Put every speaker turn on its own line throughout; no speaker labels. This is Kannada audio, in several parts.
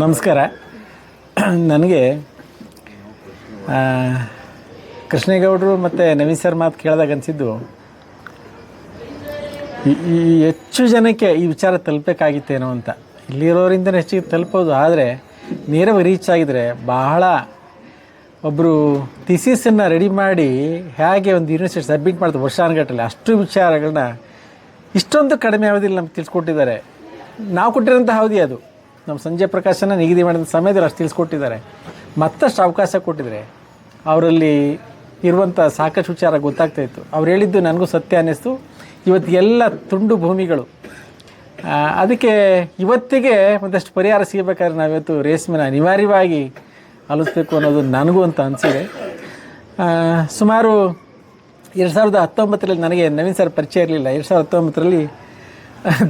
ನಮಸ್ಕಾರ. ನನಗೆ ಕೃಷ್ಣೇಗೌಡರು ಮತ್ತು ನವೀನ್ ಸರ್ ಮಾತು ಕೇಳಿದಾಗ ಅನಿಸಿದ್ದು, ಈ ಹೆಚ್ಚು ಜನಕ್ಕೆ ಈ ವಿಚಾರ ತಲುಪಬೇಕಾಗಿತ್ತೇನೋ ಅಂತ. ಇಲ್ಲಿರೋರಿಂದ ಹೆಚ್ಚಿಗೆ ತಲುಪೋದು, ಆದರೆ ನೇರವಾಗಿ ರೀಚ್ ಆಗಿದರೆ ಬಹಳ ಒಬ್ಬರು ಥಿಸಿಸನ್ನು ರೆಡಿ ಮಾಡಿ ಹೇಗೆ ಒಂದು ಯೂನಿವರ್ಸಿಟಿ ಸಬ್ಮಿಟ್ ಮಾಡ್ತಾರೆ ವರ್ಷಾನುಗಟ್ಟಲೆ ಅಷ್ಟು ವಿಚಾರಗಳನ್ನ ಇಷ್ಟೊಂದು ಕಡಿಮೆ ಅವಧಿಯಲ್ಲಿ ನಮ್ಗೆ ತಿಳಿಸ್ಕೊಟ್ಟಿದ್ದಾರೆ. ನಾವು ಕೊಟ್ಟಿರೋಂಥ ಅವಧಿ ಅದು. ನಮ್ಮ ಸಂಜೆ ಪ್ರಕಾಶನ ನಿಗದಿ ಮಾಡಿದ ಸಮಯದಲ್ಲಿ ಅಷ್ಟು ತಿಳಿಸ್ಕೊಟ್ಟಿದ್ದಾರೆ. ಮತ್ತಷ್ಟು ಅವಕಾಶ ಕೊಟ್ಟಿದ್ರೆ ಅವರಲ್ಲಿ ಇರುವಂಥ ಸಾಕಷ್ಟು ವಿಚಾರ ಗೊತ್ತಾಗ್ತಾ ಇತ್ತು. ಅವ್ರು ಹೇಳಿದ್ದು ನನಗೂ ಸತ್ಯ ಅನ್ನಿಸ್ತು. ಇವತ್ತು ಎಲ್ಲ ತುಂಡು ಭೂಮಿಗಳು. ಅದಕ್ಕೆ ಇವತ್ತಿಗೆ ಒಂದಷ್ಟು ಪರಿಹಾರ ಸಿಗಬೇಕಾದ್ರೆ ನಾವಿವತ್ತು ರೇಷ್ಮೆನ ಅನಿವಾರ್ಯವಾಗಿ ಆಲಿಸ್ಬೇಕು ಅನ್ನೋದು ನನಗೂ ಅಂತ ಅನಿಸಿದೆ. ಸುಮಾರು ಎರಡು ಸಾವಿರದ ಹತ್ತೊಂಬತ್ತರಲ್ಲಿ ನನಗೆ ನವೀನ್ ಸರ್ ಪರಿಚಯ ಇರಲಿಲ್ಲ. ಎರಡು ಸಾವಿರದ ಹತ್ತೊಂಬತ್ತರಲ್ಲಿ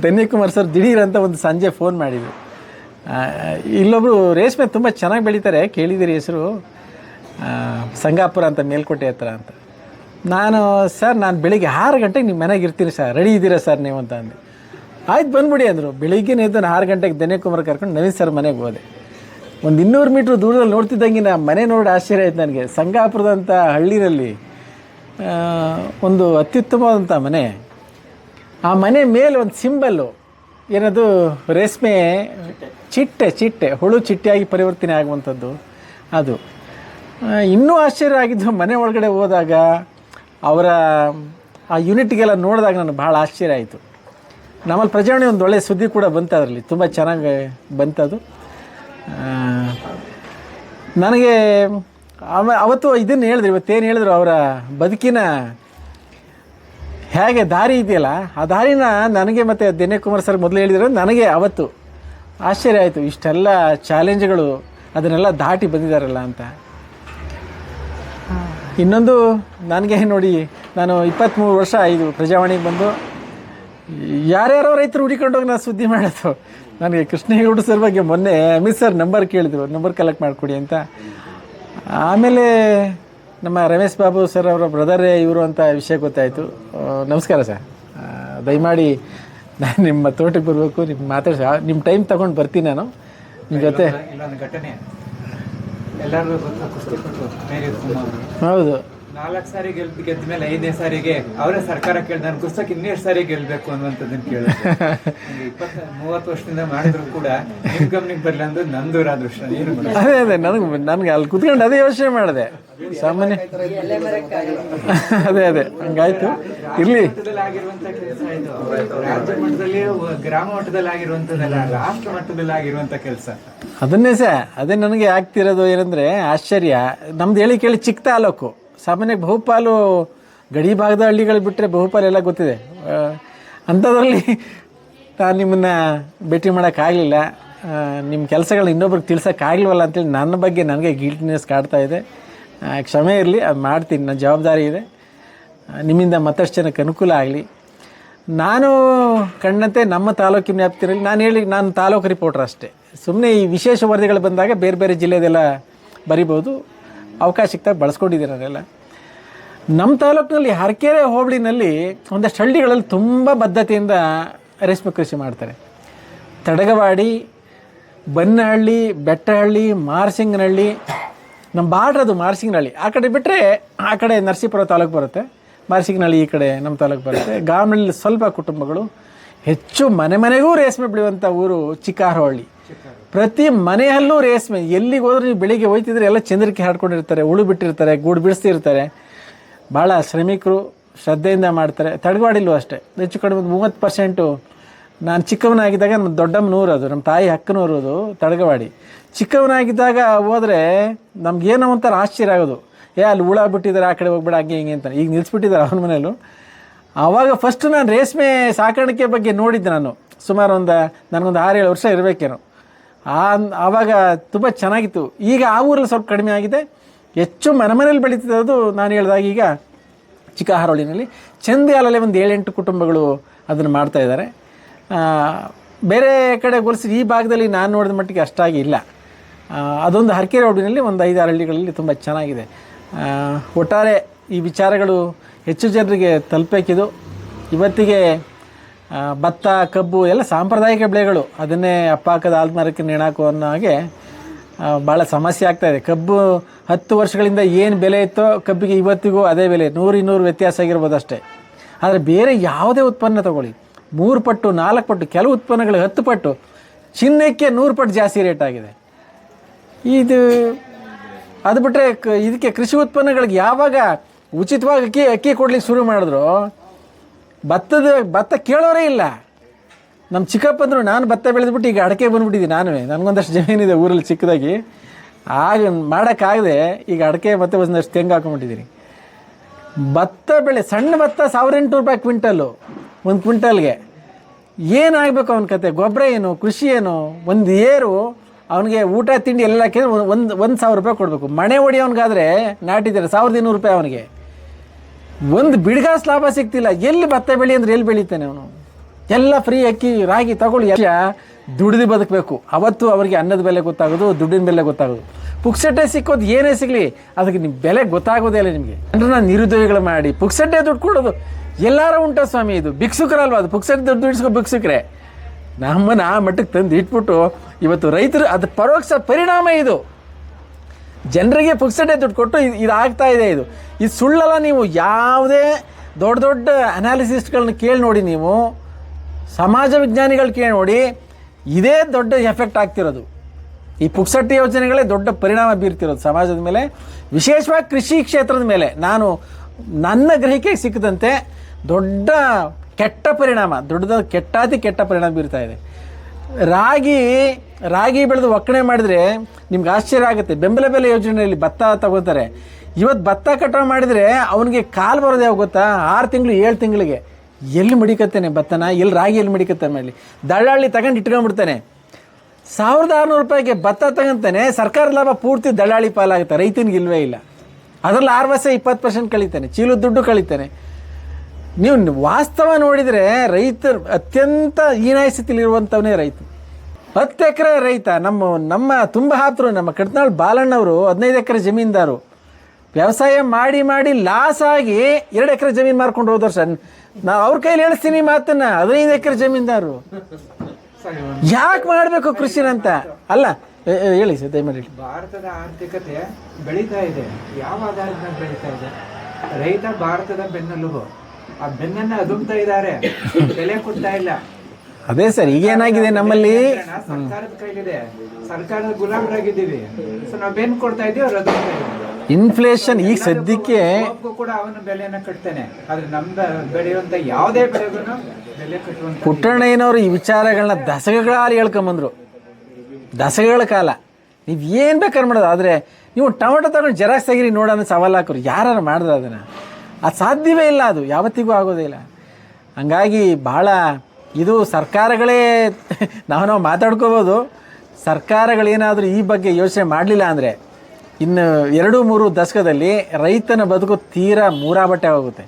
ಧನ್ಯಕುಮಾರ್ ಸರ್ ದಿಢೀರ್ ಅಂತ ಒಂದು ಸಂಜೆ ಫೋನ್ ಮಾಡಿದರು. ಆ, ಇಲ್ಲೊಬ್ಬರು ರೇಷ್ಮೆ ತುಂಬ ಚೆನ್ನಾಗಿ ಬೆಳೀತಾರೆ ಕೇಳಿದ್ದೀರಿ ಹೆಸರು. ಸಂಗಾಪುರ ಅಂತ ಮೇಲ್ಕೋಟೆ ಹತ್ರ ಅಂತ. ನಾನು ಸರ್ ನಾನು ಬೆಳಿಗ್ಗೆ ಆರು ಗಂಟೆಗೆ ನಿಮ್ಮ ಮನೆಗೆ ಇರ್ತೀನಿ ಸರ್. ರೆಡಿ ಇದ್ದೀರಾ ಸರ್ ನೀವು? ಅಂತ ಅಂದೆ. ಆಯ್ತು ಬಂದ್ಬಿಡಿ ಅಂದರು. ಬೆಳಿಗ್ಗೆ ಎದ್ದು ನಾನು ಆರು ಗಂಟೆಗೆ ಧನ್ಯಕುಮಾರ್ ಕರ್ಕೊಂಡು ನವೀನ್ ಸರ್ ಮನೆಗೆ ಹೋದೆ. ಒಂದು ಇನ್ನೂರು ಮೀಟ್ರ್ ದೂರದಲ್ಲಿ ನೋಡ್ತಿದ್ದಂಗೆ ನಾ ಮನೆ ನೋಡಿ ಆಶ್ಚರ್ಯ ಆಯ್ತು ನನಗೆ. ಸಂಗಾಪುರದಂಥ ಹಳ್ಳಿನಲ್ಲಿ ಒಂದು ಅತ್ಯುತ್ತಮವಾದಂಥ ಮನೆ. ಆ ಮನೆ ಮೇಲೆ ಒಂದು ಸಿಂಬಲ್ಲು. ಏನದು, ರೇಷ್ಮೆ, ಚಿಟ್ಟೆ ಚಿಟ್ಟೆ, ಹುಳು ಚಿಟ್ಟೆಯಾಗಿ ಪರಿವರ್ತನೆ ಆಗುವಂಥದ್ದು. ಅದು. ಇನ್ನೂ ಆಶ್ಚರ್ಯ ಆಗಿದ್ದು ಮನೆ ಒಳಗಡೆ ಹೋದಾಗ, ಅವರ, ಆ ಯೂನಿಟ್ಗೆಲ್ಲ ನೋಡಿದಾಗ ನನಗೆ ಭಾಳ ಆಶ್ಚರ್ಯ ಆಯಿತು. ನಮ್ಮಲ್ಲಿ ಪ್ರಜಾವಣೆ ಒಂದು ಒಳ್ಳೆಯ ಸುದ್ದಿ ಕೂಡ ಬಂತು ಅದರಲ್ಲಿ. ತುಂಬ ಚೆನ್ನಾಗಿ ಬಂತದು. ನನಗೆ ಆಮೇಲೆ ಅವತ್ತು ಇದನ್ನು ಹೇಳಿದ್ರು, ಇವತ್ತೇನು ಹೇಳಿದ್ರು ಅವರ ಬದುಕಿನ ಹೇಗೆ ದಾರಿ ಇದೆಯಲ್ಲ, ಆ ದಾರಿನ ನನಗೆ ಮತ್ತು ಕುಮಾರ್ ಸರ್ ಮೊದಲು ಹೇಳಿದ್ರು, ನನಗೆ ಅವತ್ತು. ಆಶ್ಚರ್ಯ ಆಯಿತು, ಇಷ್ಟೆಲ್ಲ ಚಾಲೆಂಜ್ಗಳು ಅದನ್ನೆಲ್ಲ ದಾಟಿ ಬಂದಿದ್ದಾರಲ್ಲ ಅಂತ. ಇನ್ನೊಂದು ನನಗೆ ನೋಡಿ, ನಾನು ಇಪ್ಪತ್ತ್ಮೂರು ವರ್ಷ ಇದು ಪ್ರಜಾವಾಣಿಗೆ ಬಂದು, ಯಾರ್ಯಾರೋ ರೈತರು ಹುಡಿಕೊಂಡೋಗಿ ನಾನು ಸುದ್ದಿ ಮಾಡೋದು. ನನಗೆ ಕೃಷ್ಣೇಗೌಡ ಸರ್ ಬಗ್ಗೆ ಮೊನ್ನೆ ಅಮಿತ್ ಸರ್ ನಂಬರ್ ಕೇಳಿದ್ರು ನಂಬರ್ ಕಲೆಕ್ಟ್ ಮಾಡಿಕೊಡಿ ಅಂತ. ಆಮೇಲೆ ನಮ್ಮ ರಮೇಶ್ ಬಾಬು ಸರ್ ಅವರ ಬ್ರದರೇ ಇವರು ಅಂತ ವಿಷಯ ಗೊತ್ತಾಯಿತು. ನಮಸ್ಕಾರ ಸರ್. ದಯಮಾಡಿ ನಾನು ನಿಮ್ಮ ತೋಟಕ್ಕೆ ಬರಬೇಕು ನಿಮ್ಗೆ ಮಾತಾಡ್ಸ. ನಿಮ್ಮ ಟೈಮ್ ತಗೊಂಡು ಬರ್ತೀನಿ ನಾನು. ನಿಮ್ಮ ಜೊತೆ ಹೌದು.
ನಾಲ್ಕು ಸಾರಿ ಗೆಲ್ ಗೆದ್ದ ಮೇಲೆ ಐದನೇ ಸಾರಿಗೆ ಅವರೇ ಸರ್ಕಾರ ಕೇಳಿದ ನಾನು ಕುಸ್ತಕ್ಕೆ ಇನ್ನೆಷ್ಟು ಸಾರಿ ಗೆಲ್ಬೇಕು ಅನ್ನುವಂಥದ್ದನ್ನು ಕೇಳಿದೆ. ಇಪ್ಪತ್ತ ಮೂವತ್ತು ವರ್ಷದಿಂದ ಮಾಡಿದ್ರು ಕೂಡ ನಿಮ್ಮ ಗಮನಕ್ಕೆ ಬರಲಿ ಅಂದ್ರೆ ನಂದು ಮಾಡೋದು?
ಅದೇ ಅದೇ ನನಗೆ ನನಗೆ ಅಲ್ಲಿ ಕುತ್ಕೊಂಡು ಅದೇ ಯೋಚನೆ ಮಾಡಿದೆ. ಸಾಮಾನ್ಯ ಅದೇ ಅದೇ. ಹಂಗಾಯ್ತು. ಇರ್ಲಿ.
ಮಟ್ಟದಲ್ಲಿ ಆಗಿರುವಂತ ಕೆಲಸ ಇದು. ರಾಜ್ಯ ಮಟ್ಟದಲ್ಲಿ ಗ್ರಾಮ ಮಟ್ಟದಲ್ಲಿ ಆಗಿರುವಂತದ್ದಲ್ಲ ರಾಷ್ಟ್ರ ಮಟ್ಟದಲ್ಲಿ ಆಗಿರುವಂತ ಕೆಲಸ.
ಅದನ್ನೇ ಸಹ ಅದೇ ನನಗೆ ಆಗ್ತಿರೋದು ಏನಂದ್ರೆ ಆಶ್ಚರ್ಯ. ನಮ್ದು ಹೇಳಿ ಕೇಳಿ ಚಿಕ್ಕ ತಾಲೂಕು. ಸಾಮಾನ್ಯ ಬಹುಪಾಲು ಗಡಿ ಭಾಗದ ಹಳ್ಳಿಗಳು ಬಿಟ್ಟರೆ ಬಹುಪಾಲು ಎಲ್ಲ ಗೊತ್ತಿದೆ. ಅಂಥದ್ರಲ್ಲಿ ನಾನು ನಿಮ್ಮನ್ನು ಭೇಟಿ ಮಾಡೋಕ್ಕಾಗಲಿಲ್ಲ. ನಿಮ್ಮ ಕೆಲಸಗಳನ್ನ ಇನ್ನೊಬ್ರಿಗೆ ತಿಳ್ಸೋಕ್ಕಾಗಲಿವಲ್ಲ ಅಂತೇಳಿ ನನ್ನ ಬಗ್ಗೆ ನನಗೆ ಗಿಲ್ಟ್ನೆಸ್ ಕಾಡ್ತಾ ಇದೆ. ಕ್ಷಮೆ ಇರಲಿ, ಅದು ಮಾಡ್ತೀನಿ ನನ್ನ ಜವಾಬ್ದಾರಿ ಇದೆ. ನಿಮ್ಮಿಂದ ಮತ್ತಷ್ಟು ಜನಕ್ಕೆ ಅನುಕೂಲ ಆಗಲಿ. ನಾನು ಕಂಡಂತೆ ನಮ್ಮ ತಾಲೂಕಿನ ವ್ಯಾಪ್ತಿಯಲ್ಲಿ, ನಾನು ಹೇಳಿ, ನಾನು ತಾಲೂಕು ರಿಪೋರ್ಟರ್ ಅಷ್ಟೇ. ಸುಮ್ಮನೆ ಈ ವಿಶೇಷ ವರದಿಗಳು ಬಂದಾಗ ಬೇರೆ ಬೇರೆ ಜಿಲ್ಲೆದೆಲ್ಲ ಬರಿಬೋದು. ಅವಕಾಶ ಸಿಗ್ತಾ ಅದೆಲ್ಲ ನಮ್ಮ ತಾಲೂಕಿನಲ್ಲಿ ಹರಕೆರೆ ಹೋಬಳಿನಲ್ಲಿ ಒಂದಷ್ಟು ಹಳ್ಳಿಗಳಲ್ಲಿ ತುಂಬ ಬದ್ಧತೆಯಿಂದ ರೇಷ್ಮೆ ಕೃಷಿ ಮಾಡ್ತಾರೆ. ತಡಗವಾಡಿ ಬನ್ನಹಳ್ಳಿ ಬೆಟ್ಟಹಳ್ಳಿ, ಮಾರ್ಸಿಂಗನಹಳ್ಳಿ ನಮ್ಮ ಬಾರ್ಡ್ರ್ ಅದು ಮಾರ್ಸಿಂಗ್ನಳ್ಳಿ. ಆ ಕಡೆ ಬಿಟ್ಟರೆ ಆ ಕಡೆ ನರಸೀಪುರ ತಾಲೂಕು ಬರುತ್ತೆ. ಮಾರ್ಸಿಂಗ್ನಳ್ಳಿ ಈ ಕಡೆ ನಮ್ಮ ತಾಲೂಕು ಬರುತ್ತೆ. ಗಾಮಿನಲ್ಲಿ ಸ್ವಲ್ಪ ಕುಟುಂಬಗಳು. ಹೆಚ್ಚು ಮನೆ ಮನೆಗೂ ರೇಷ್ಮೆ ಬೆಳೆಯುವಂಥ ಊರು ಚಿಕ್ಕಾರಹಳ್ಳಿ ಪ್ರತಿ ಮನೆಯಲ್ಲೂ ರೇಷ್ಮೆ. ಎಲ್ಲಿಗೆ ಹೋದ್ರೆ ನೀವು ಬೆಳಿಗ್ಗೆ ಹೋಯ್ತಿದ್ರೆ ಎಲ್ಲ ಚಂದ್ರಿಕೆ ಹಾಡ್ಕೊಂಡಿರ್ತಾರೆ, ಉಳು ಬಿಟ್ಟಿರ್ತಾರೆ, ಗೂಡು ಬಿಡಿಸ್ತಿರ್ತಾರೆ. ಭಾಳ ಶ್ರಮಿಕರು, ಶ್ರದ್ಧೆಯಿಂದ ಮಾಡ್ತಾರೆ. ತಡಗವಾಡಿಲ್ಲೂ ಅಷ್ಟೇ. ಹೆಚ್ಚು ಕಡಿಮೆ ಮೂವತ್ತು ಪರ್ಸೆಂಟು ನಾನು ಚಿಕ್ಕವನಾಗಿದ್ದಾಗ ನಮ್ಮ ದೊಡ್ಡಮ್ಮನೂರು ಅದು ನಮ್ಮ ತಾಯಿ ಅಕ್ಕನೂರು ಅದು ತಡಗವಾಡಿ. ಚಿಕ್ಕವನಾಗಿದ್ದಾಗ ಹೋದರೆ ನಮ್ಗೇನೋ ಒಂಥರ ಆಶ್ಚರ್ಯ ಆಗೋದು. ಏ ಅಲ್ಲಿ ಹುಳ ಬಿಟ್ಟಿದ್ದಾರೆ ಆ ಕಡೆ ಹೋಗ್ಬೇಡ ಹಂಗೆ ಹಿಂಗೆ ಅಂತ. ಈಗ ನಿಲ್ಲಿಸ್ಬಿಟ್ಟಿದ್ದಾರೆ ಅವನ ಮನೆಯಲ್ಲೂ ಆವಾಗ ಫಸ್ಟ್ ನಾನು ರೇಷ್ಮೆ ಸಾಕಾಣಿಕೆ ಬಗ್ಗೆ ನೋಡಿದ್ದೆ ನಾನು. ಸುಮಾರು ಒಂದು ನನಗೊಂದು ಆರೇಳು ವರ್ಷ ಇರಬೇಕೇನೋ. ಆ ಆವಾಗ ತುಂಬ ಚೆನ್ನಾಗಿತ್ತು. ಈಗ ಆ ಊರಲ್ಲಿ ಸ್ವಲ್ಪ ಕಡಿಮೆ ಆಗಿದೆ. ಹೆಚ್ಚು ಮನೆ ಮನೇಲಿ ನಾನು ಹೇಳಿದಾಗ ಈಗ ಚಿಕ್ಕಹಾರೋಳಿನಲ್ಲಿ ಚಂದಿಯಾಲಲ್ಲಿ ಒಂದು ಏಳೆಂಟು ಕುಟುಂಬಗಳು ಅದನ್ನು ಮಾಡ್ತಾ ಇದ್ದಾರೆ. ಆ, ಬೇರೆ ಕಡೆ ಹೋಲಿಸಿ ಈ ಭಾಗದಲ್ಲಿ ನಾನು ನೋಡಿದ ಮಟ್ಟಿಗೆ ಅಷ್ಟಾಗಿ ಇಲ್ಲ. ಅದೊಂದು ಹರಕೆ ರೋಡಿನಲ್ಲಿ ಒಂದು ಐದಾರು ಹಳ್ಳಿಗಳಲ್ಲಿ ತುಂಬ ಚೆನ್ನಾಗಿದೆ. ಒಟ್ಟಾರೆ ಈ ವಿಚಾರಗಳು ಹೆಚ್ಚು ಜನರಿಗೆ ತಲುಪಬೇಕಿದು. ಇವತ್ತಿಗೆ ಭತ್ತ, ಕಬ್ಬು ಎಲ್ಲ ಸಾಂಪ್ರದಾಯಿಕ ಬೆಳೆಗಳು. ಅದನ್ನೇ ಅಪ್ಪ ಹಾಕದ ಆಲ್ಮರಕ್ಕೆ ನೇಣಾಕು ಅನ್ನೋ ಹಾಗೆ ಭಾಳ ಸಮಸ್ಯೆ ಆಗ್ತಾಯಿದೆ ಕಬ್ಬು ಹತ್ತು ವರ್ಷಗಳಿಂದ ಏನು ಬೆಲೆ ಇತ್ತೋ ಕಬ್ಬಿಗೆ ಇವತ್ತಿಗೂ ಅದೇ ಬೆಲೆ. ನೂರು ಇನ್ನೂರು ವ್ಯತ್ಯಾಸ ಆಗಿರ್ಬೋದು ಅಷ್ಟೇ. ಆದರೆ ಬೇರೆ ಯಾವುದೇ ಉತ್ಪನ್ನ ತಗೊಳ್ಳಿ. ಮೂರು ಪಟ್ಟು, ನಾಲ್ಕು ಪಟ್ಟು, ಕೆಲವು ಉತ್ಪನ್ನಗಳು ಹತ್ತು ಪಟ್ಟು, ಚಿನ್ನಕ್ಕೆ ನೂರು ಪಟ್ಟು ಜಾಸ್ತಿ ರೇಟ್ ಆಗಿದೆ. ಇದು ಅದು ಬಿಟ್ಟರೆ ಕ, ಇದಕ್ಕೆ ಕೃಷಿ ಉತ್ಪನ್ನಗಳಿಗೆ ಯಾವಾಗ ಉಚಿತವಾಗಿ ಅಕ್ಕಿ ಅಕ್ಕಿ ಕೊಡ್ಲಿಕ್ಕೆ ಶುರು ಮಾಡಿದ್ರು, ಭತ್ತದ, ಭತ್ತ ಕೇಳೋರೇ ಇಲ್ಲ. ನಮ್ಮ ಚಿಕ್ಕಪ್ಪಂದ್ರು ನಾನು ಭತ್ತ ಬೆಳೆದ್ಬಿಟ್ಟು ಈಗ ಅಡಕೆ ಬಂದ್ಬಿಟ್ಟಿದ್ದೀನಿ ನಾನು ನನಗೊಂದಷ್ಟು ಜಮೀನಿದೆ ಊರಲ್ಲಿ ಚಿಕ್ಕದಾಗಿ. ಆಗ ಮಾಡೋಕ್ಕಾಗದೆ ಈಗ ಅಡಕೆ ಮತ್ತೆ ಒಂದಷ್ಟು ತೆಂಗು ಹಾಕೊಂಡ್ಬಿಟ್ಟಿದ್ದೀನಿ. ಭತ್ತ ಬೆಳೆ, ಸಣ್ಣ ಭತ್ತ ಸಾವಿರ ಎಂಟು ರೂಪಾಯಿ ಕ್ವಿಂಟಲ್ಲು ಒಂದು ಕ್ವಿಂಟಲ್ಗೆ. ಏನಾಗಬೇಕು ಅವನ ಕತೆ? ಗೊಬ್ಬರ ಏನು? ಕೃಷಿ ಏನು? ಒಂದು ಏರು, ಅವನಿಗೆ ಊಟ, ತಿಂಡಿ ಎಲ್ಲ ಹಾಕಿದ್ರೆ ಒಂದು ಒಂದು ಸಾವಿರ ರೂಪಾಯಿ ಕೊಡಬೇಕು. ಮಣೆ ಹೊಡಿಯೋನ್ಗಾದ್ರೆ ನಾಟಿದ್ದಾರೆ, ಸಾವಿರದ ಇನ್ನೂರು ರೂಪಾಯಿ ಅವನಿಗೆ. ಒಂದು ಬಿಡ್ಗಾಸ್ ಲಾಭ ಸಿಗ್ತಿಲ್ಲ. ಎಲ್ಲಿ ಭತ್ತ ಬೆಳಿ ಅಂದರೆ ಎಲ್ಲಿ ಬೆಳೀತಾನೆ ಅವನು? ಎಲ್ಲ ಫ್ರೀ ಅಕ್ಕಿ, ರಾಗಿ ತಗೊಳ್ಳಿ. ಎಲ್ಲ ದುಡಿದು ಬದುಕಬೇಕು. ಅವತ್ತು ಅವರಿಗೆ ಅನ್ನದ ಬೆಲೆ ಗೊತ್ತಾಗೋದು, ದುಡ್ಡಿನ ಬೆಲೆ ಗೊತ್ತಾಗೋದು. ಪುಕ್ಸಟ್ಟೆ ಸಿಕ್ಕೋದು ಏನೇ ಸಿಗಲಿ, ಅದಕ್ಕೆ ನಿಮ್ಮ ಬೆಲೆ ಗೊತ್ತಾಗೋದೇ ಇಲ್ಲ ನಿಮಗೆ. ಜನರನ್ನ ನಿರುದ್ಯೋಗಿಗಳು ಮಾಡಿ ಪುಕ್ಸಟ್ಟೆ ದುಡ್ಡು ಕೊಡೋದು. ಎಲ್ಲಾರು ಉಂಟ ಸ್ವಾಮಿ ಇದು. ಭಿಕ್ಷುಕರಲ್ವಾ ಅದು? ಪುಕ್ಸಟ್ಟೆ ದುಡ್ಡು ದುಡಿಸ್ಕೊ ಭಿಕ್ಷುಕ್ರೆ. ನಮ್ಮನ್ನ ಆ ಮಟ್ಟಕ್ಕೆ ತಂದು ಇಟ್ಬಿಟ್ಟು ಇವತ್ತು ರೈತರು ಅದು ಪರೋಕ್ಷ ಪರಿಣಾಮ ಇದು. ಜನರಿಗೆ ಪುಕ್ಸಟ್ಟೆ ದುಡ್ಡು ಕೊಟ್ಟು ಇದು ಇದಾಗ್ತಾ ಇದೆ ಇದು. ಇದು ಸುಳ್ಳಲ್ಲ ನೀವು ಯಾವುದೇ ದೊಡ್ಡ ದೊಡ್ಡ ಅನಾಲಿಸಿಸ್ಟ್ಗಳನ್ನ ಕೇಳಿ ನೋಡಿ ನೀವು. ಸಮಾಜ ವಿಜ್ಞಾನಿಗಳು ಕೇಳಿ ನೋಡಿ. ಇದೇ ದೊಡ್ಡ ಎಫೆಕ್ಟ್ ಆಗ್ತಿರೋದು. ಈ ಪುಕ್ಸಟ್ಟಿ ಯೋಜನೆಗಳೇ ದೊಡ್ಡ ಪರಿಣಾಮ ಬೀರ್ತಿರೋದು ಸಮಾಜದ ಮೇಲೆ, ವಿಶೇಷವಾಗಿ ಕೃಷಿ ಕ್ಷೇತ್ರದ ಮೇಲೆ. ನಾನು ನನ್ನ ಗ್ರಹಿಕೆಗೆ ಸಿಕ್ಕದಂತೆ ದೊಡ್ಡ ಕೆಟ್ಟ ಪರಿಣಾಮ ದೊಡ್ಡದ ಕೆಟ್ಟಾತಿ ಕೆಟ್ಟ ಪರಿಣಾಮ ಬೀರ್ತಾ ಇದೆ. ರಾಗಿ ರಾಗಿ ಬೆಳೆದು ಒಕ್ಕಣೆ ಮಾಡಿದರೆ ನಿಮ್ಗೆ ಆಶ್ಚರ್ಯ ಆಗುತ್ತೆ. ಬೆಂಬಲ ಬೆಲೆ ಯೋಜನೆಯಲ್ಲಿ ಭತ್ತ ತಗೋತಾರೆ ಇವತ್ತು ಭತ್ತ ಕಟಾವು ಮಾಡಿದರೆ ಅವನಿಗೆ ಕಾಲು ಬರೋದು ಗೊತ್ತಾ? ಆರು ತಿಂಗಳು, ಏಳು ತಿಂಗಳಿಗೆ. ಎಲ್ಲಿ ಮಡಿಕತ್ತೇನೆ ಭತ್ತನ? ಎಲ್ಲಿ ರಾಗಿ ಎಲ್ಲಿ ಮಡಿಕತ್ತೆ ಮೇಲೆ ದಳ್ಳಾಳಿ ತಗೊಂಡು ಇಟ್ಕೊಂಡ್ಬಿಡ್ತಾನೆ. ಸಾವಿರದ ಆರುನೂರು ರೂಪಾಯಿಗೆ ಭತ್ತ ತಗೊಂತಾನೆ ಸರ್ಕಾರ ಲಾಭ ಪೂರ್ತಿ ದಳ್ಳಾಳಿ ಪಾಲಾಗುತ್ತೆ. ರೈತನಿಗೆ ಇಲ್ವೇ ಇಲ್ಲ. ಅದರಲ್ಲಿ ಆರು ವರ್ಷ ಇಪ್ಪತ್ತು ಪರ್ಸೆಂಟ್ ಕಳೀತಾನೆ. ಚೀಲದ ದುಡ್ಡು ಕಳೀತಾನೆ. ನೀವು ವಾಸ್ತವ ನೋಡಿದರೆ ರೈತರು ಅತ್ಯಂತ ಹೀನಾಯ ಸ್ಥಿತಿಲಿರುವಂಥವನೇ ರೈತ ಹತ್ತು ಎಕರೆ ರೈತ, ನಮ್ಮ ನಮ್ಮ ತುಂಬ ಹಾತರು ನಮ್ಮ ಕಡ್ನಾಳ್ ಬಾಲಣ್ಣವರು, ಹದಿನೈದು ಎಕರೆ ಜಮೀನ್ದಾರು, ವ್ಯವಸಾಯ ಮಾಡಿ ಮಾಡಿ ಲಾಸ್ ಆಗಿ ಎರಡು ಎಕರೆ ಜಮೀನು ಮಾರ್ಕೊಂಡು ಹೋದ ವರ್ಷ ನಾ ಅವ್ರ ಕೈಲಿ ಹೇಳ್ತೀನಿ ಮಾತನ್ನ, ಹದಿನೈದು ಎಕರೆ ಜಮೀನ್ದಾರು. ಯಾಕೆ ಮಾಡಬೇಕು ಕೃಷಿನಂತ? ಅಲ್ಲ ಹೇಳಿ ಸರ್ ದಯಮಾಡಿ ಹೇಳಿ.
ಭಾರತದ ಆರ್ಥಿಕತೆ ಬೆಳೀತಾ ಇದೆ. ಯಾವ ಆಧಾರದ ಬೆಳೀತಾ ಇದೆ? ರೈತ ಭಾರತದ ಬೆನ್ನೆಲುಬು. ಆ ಬೆನ್ನನ್ನ ಅದುಮ್ತಾ ಇದ್ದಾರೆ. ಬೆಲೆ ಕೊಡ್ತಾ ಇಲ್ಲ.
ಅದೇ ಸರ್ ಈಗ ಏನಾಗಿದೆ
ನಮ್ಮಲ್ಲಿ? ಸರ್ಕಾರದ ಕೈಲಿದೆ. ಸರ್ಕಾರದ ಗುಲಾಮರಾಗಿದ್ದೀವಿ. ಸೊ ನಾವೇನ್ ಕೊಡ್ತಾ ಇದೀವಿ ಅವ್ರು ಅದುಮ್ತಾ ಇದ್ದಾರೆ.
ಇನ್ಫ್ಲೇಷನ್ ಈಗ ಸದ್ಯಕ್ಕೆ
ಸೋಪ್ಗೂ ಕೂಡ ಅವನ ಬೆಲೆಯನ್ನ ಕಟ್ತಾನೆ. ಆದ್ರೆ ನಮ್ದ ಬೆಳೆಯುವಂತ ಯಾವುದೇ ಬೆಳೆಗೂ ಬೆಲೆ ಕಟ್ಟುವಂತ
ಪುಟ್ಟಣ್ಣಯ್ಯನವರು ಈ ವಿಚಾರಗಳನ್ನ ದಶಕಗಳಲ್ಲಿ ಹೇಳ್ಕೊಂಬಂದ್ರು. ದಶಕಗಳ ಕಾಲ. ನೀವು ಏನು ಬೇಕಾದ್ರೆ ಮಾಡೋದು. ಆದರೆ ನೀವು ಟೊಮೆಟೊ ತಗೊಂಡು ಜೆರಾಕ್ಸ್ ತೆಗಿರಿ ನೋಡೋಣ ಸವಾಲು ಹಾಕೋರು. ಯಾರು ಮಾಡಿದ್ರೆ ಅದನ್ನು? ಅದು ಸಾಧ್ಯವೇ ಇಲ್ಲ ಅದು. ಯಾವತ್ತಿಗೂ ಆಗೋದೇ ಇಲ್ಲ. ಹಂಗಾಗಿ ಭಾಳ ಇದು ಸರ್ಕಾರಗಳೇ ನಾವು ನಾವು ಮಾತಾಡ್ಕೋಬೋದು. ಸರ್ಕಾರಗಳೇನಾದರೂ ಈ ಬಗ್ಗೆ ಯೋಚನೆ ಮಾಡಲಿಲ್ಲ ಅಂದರೆ ಇನ್ನು ಎರಡು ಮೂರು ದಶಕದಲ್ಲಿ ರೈತನ ಬದುಕು ತೀರಾ ಮೂರಾ ಬಟ್ಟೆ ಹೋಗುತ್ತೆ.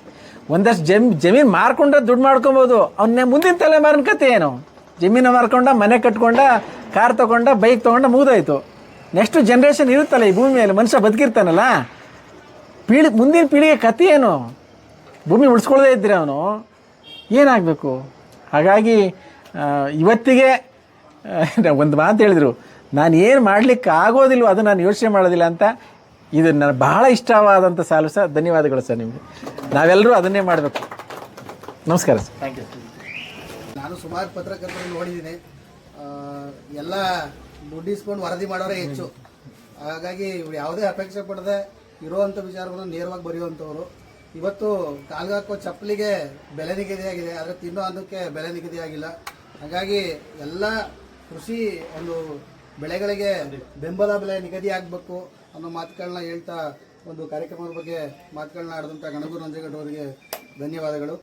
ಒಂದಷ್ಟು ಜಮ್, ಜಮೀನು ಮಾರ್ಕೊಂಡ್ರೆ ದುಡ್ಡು ಮಾಡ್ಕೊಬೋದು. ಅವನ್ನ ಮುಂದಿನ ತಲೆಮಾರಿನ ಕತೆ ಏನು? ಜಮೀನು ಮಾರ್ಕೊಂಡ, ಮನೆ ಕಟ್ಕೊಂಡ, ಕಾರ್ ತೊಗೊಂಡ ಬೈಕ್ ತೊಗೊಂಡ ಮುಗಿದೋಯ್ತು. ನೆಕ್ಸ್ಟ್ ಜನ್ರೇಷನ್ ಇರುತ್ತಲ್ಲ ಈ ಭೂಮಿ ಮೇಲೆ, ಮನುಷ್ಯ ಬದುಕಿರ್ತಾನಲ್ಲ? ಪೀಳಿ, ಮುಂದಿನ ಪೀಳಿಗೆ ಕತೆ ಏನು? ಭೂಮಿ ಉಳಿಸ್ಕೊಳ್ಳದೇ ಇದ್ದರೆ ಅವನು? ಏನಾಗಬೇಕು? ಹಾಗಾಗಿ ಇವತ್ತಿಗೆ, ಒಂದು ಮಾತು ಹೇಳಿದರು. ನಾನು ಏನು ಮಾಡಲಿಕ್ಕೆ ಆಗೋದಿಲ್ವೋ ಅದು ನಾನು ಯೋಚನೆ ಮಾಡೋದಿಲ್ಲ ಅಂತ ಇದು ನನಗೆ ಬಹಳ ಇಷ್ಟವಾದಂಥ ಸಾಲು ಸರ್. ಧನ್ಯವಾದಗಳು ಸರ್ ನಿಮಗೆ. ನಾವೆಲ್ಲರೂ ಅದನ್ನೇ ಮಾಡಬೇಕು. ನಮಸ್ಕಾರ ಸರ್. ಥ್ಯಾಂಕ್ ಯು
ನಾನು ಸುಮಾರು ಪತ್ರಕರ್ತರು ನೋಡಿದ್ದೀನಿ. ಎಲ್ಲ ದುಡ್ಡಿಸ್ಕೊಂಡು ವರದಿ ಮಾಡೋರೇ ಹೆಚ್ಚು. ಹಾಗಾಗಿ ಇವ್ರು ಯಾವುದೇ ಅಪೇಕ್ಷೆ ಪಡದೆ ಇರುವಂಥ ವಿಚಾರಗಳನ್ನು ನೇರವಾಗಿ ಬರೆಯುವಂಥವ್ರು. ಇವತ್ತು ಕಾಲ್ಗಾಕೋ ಚಪ್ಪಲಿಗೆ ಬೆಲೆ ನಿಗದಿಯಾಗಿದೆ ಆದರೆ ತಿನ್ನೋ ಅನ್ನಕ್ಕೆ ಬೆಲೆ ನಿಗದಿಯಾಗಿಲ್ಲ. ಹಾಗಾಗಿ ಎಲ್ಲ ಕೃಷಿ ಒಂದು ಬೆಳೆಗಳಿಗೆ ಬೆಂಬಲ ಬೆಲೆ ನಿಗದಿ ಆಗಬೇಕು ಅನ್ನೋ ಮಾತುಗಳನ್ನ ಹೇಳ್ತಾ ಒಂದು ಕಾರ್ಯಕ್ರಮದ ಬಗ್ಗೆ ಮಾತುಗಳನ್ನ ಆಡಿದಂಥ ಗಣಗೂರು ನಂಜೇಗೌಡ ಅವರಿಗೆ ಧನ್ಯವಾದಗಳು.